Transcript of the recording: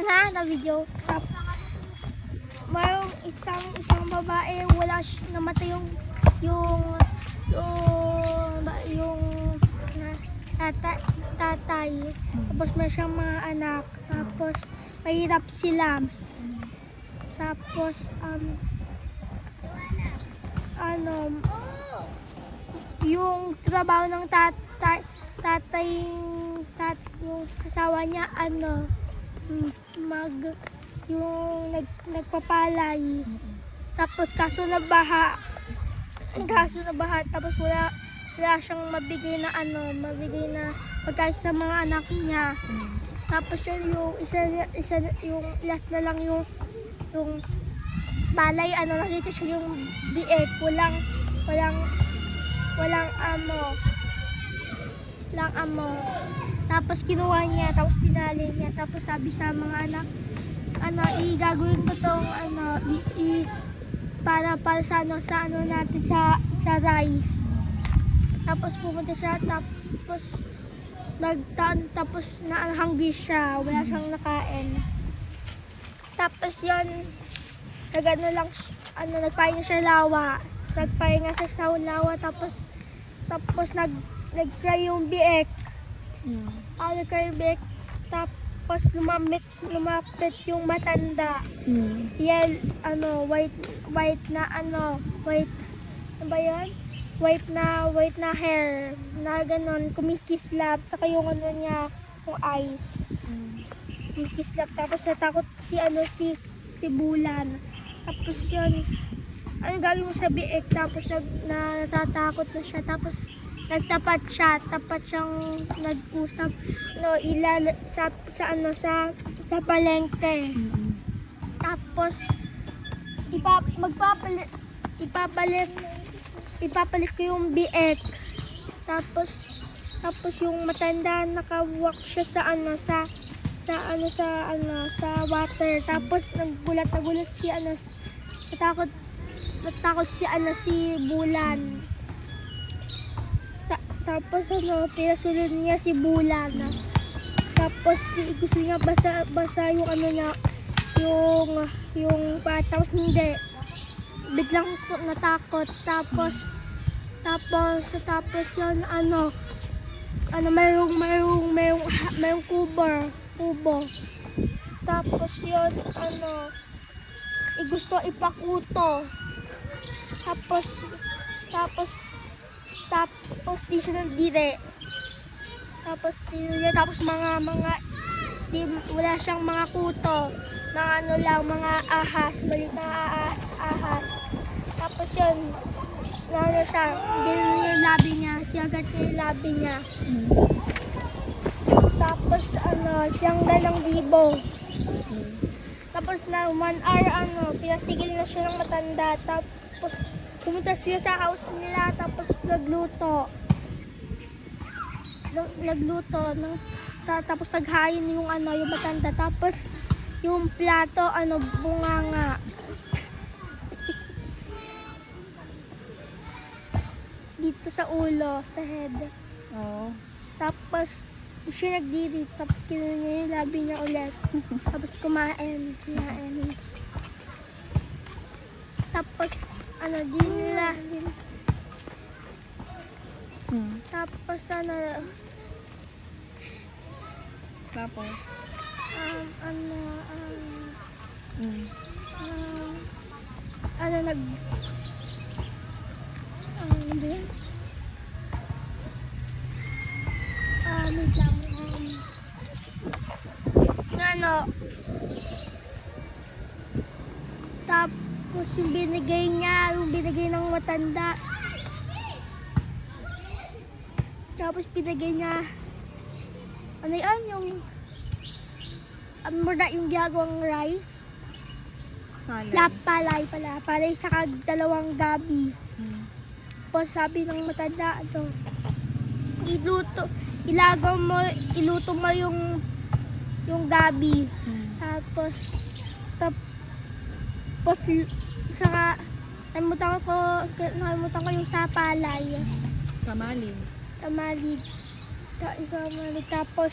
yan ha, na video. Mayroong isang isang babae, wala namatay yung yung yung yung tata, tatay. Tapos may siyang mga anak. Tapos mahirap sila. Tapos um ano yung trabaho ng tatay tatay tat yung asawa niya ano mag yung nag, nagpapalay. Tapos kaso na baha kaso na baha tapos wala wala siyang mabigay na ano mabigay na pagkain sa mga anak niya. Tapos yun yung isa, isa yung last na lang yung yung palay ano nakita siya yung biek walang walang walang amo. Lang amo tapos kinuha niya tapos pinali niya. Tapos sabi sa mga anak ano igagawin ko tong ano i, i- para para sa ano sa ano natin sa sa rice. Tapos pumunta siya tapos nagtaan tapos na hungry siya. Wala siyang nakain. Tapos yon nagano lang ano nagpahinga siya lawa. Nagpahinga siya sa lawa tapos tapos nag nag-cry yung biek Mm. ah nag-cry yung biek tapos lumapit lumapit yung matanda. Mm. yel ano white white na ano white ano ba yun white na white na hair na ganon kumikislap saka yung ano niya yung eyes. Mm. kumikislap tapos natakot si ano si si Bulan. Tapos yun ano gagawin mo sa biik? Tapos nag, na, natatakot na siya. Tapos nagtapat siya tapat siyang nag-usap no ilal sa, sa ano sa sa palengke. Mm. tapos ipa, magpapalit ipapalit ipapalit ko yung biek tapos tapos yung matanda nakawak siya sa ano sa sa ano sa ano sa water. Tapos nagulat si ano natakot natakot si ano si Bulan tapos ano pinasunod niya si Bulan tapos gusto niya basa basa yung ano niya yung yung pa tapos hindi. Biglang natakot. Tapos tapos tapos yun ano ano mayroong mayroong mayroong mayroong kubo kubo. Tapos yun ano gusto ipakuto. Tapos tapos tapos di siya nandire. Tapos di niya. Tapos mga mga di, wala siyang mga kuto. Mga ano lang mga ahas. Maliit na ahas ahas. Tapos yun ano siya binili yung labi niya. Siyagat yung labi niya. Tapos ano siyang dalang libo. Mm. tapos na one hour ano pinatigil na siya ng matanda. Tapos pumunta sila sa house nila tapos nagluto. Nag- nagluto ng ta- tapos naghain yung ano yung matanda. Tapos yung plato ano bunganga dito sa ulo sa head. Oo. tapos siya nagdiri tapos kinuha niya yung labi niya ulit. Tapos kumain kumain. Tapos ano di nila din- Mm. tapos ano Tapos? um, ano um, Mm. um, ano nag um, ano wait lang. Um, na ano, tapos yung binigay niya, yung binigay ng matanda. Tapos binigay niya, ano yan, yung, ano mo na, yung ginagawang rice. Palay. La, palay pala, palay sa dalawang gabi. Mm. Tapos sabi ng matanda, ano, iluto, ilagaw mo, iluto mo yung, yung gabi. Mm. Tapos, tapos, saka, nalimutan ko, nalimutan ko yung sa palay. Kamalig. Tamalig. Ta, ikaw malig. Tapos,